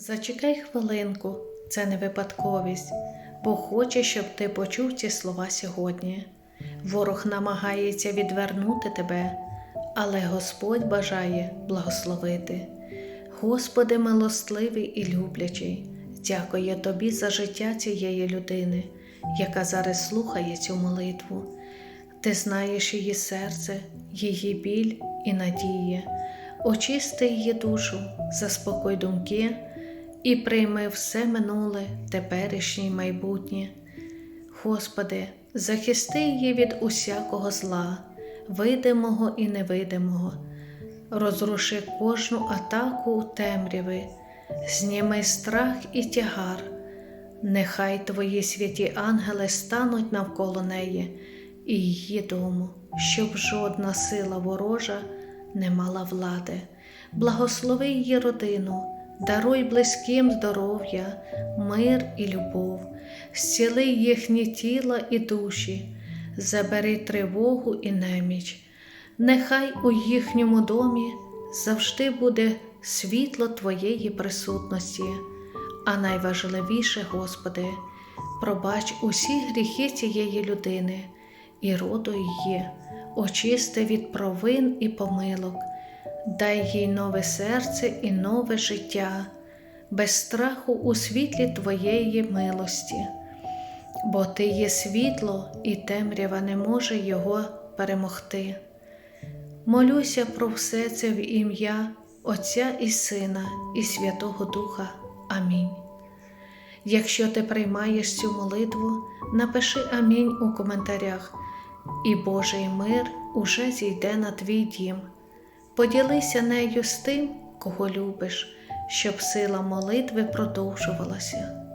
Зачекай хвилинку, це не випадковість, бо хоче, щоб ти почув ці слова сьогодні. Ворог намагається відвернути тебе, але Господь бажає благословити. Господи, милостливий і люблячий, дякую тобі за життя цієї людини, яка зараз слухає цю молитву. Ти знаєш її серце, її біль і надії. Очисти її душу, заспокой думки і прийми все минуле, теперішнє й майбутнє. Господи, захисти її від усякого зла, видимого і невидимого, розруши кожну атаку темряви, зніми страх і тягар. Нехай Твої святі ангели стануть навколо неї і її дому, щоб жодна сила ворожа не мала влади. Благослови її родину, даруй близьким здоров'я, мир і любов, зціли їхні тіла і душі, забери тривогу і неміч. Нехай у їхньому домі завжди буде світло Твоєї присутності, а найважливіше, Господи, пробач усі гріхи цієї людини і роду її, очисти від провин і помилок, дай їй нове серце і нове життя, без страху у світлі Твоєї милості, бо Ти є світло, і темрява не може його перемогти. Молюся про все це в ім'я Отця і Сина, і Святого Духа. Амінь. Якщо ти приймаєш цю молитву, напиши Амінь у коментарях, і Божий мир уже зійде на твій дім. Поділися нею з тим, кого любиш, щоб сила молитви продовжувалася.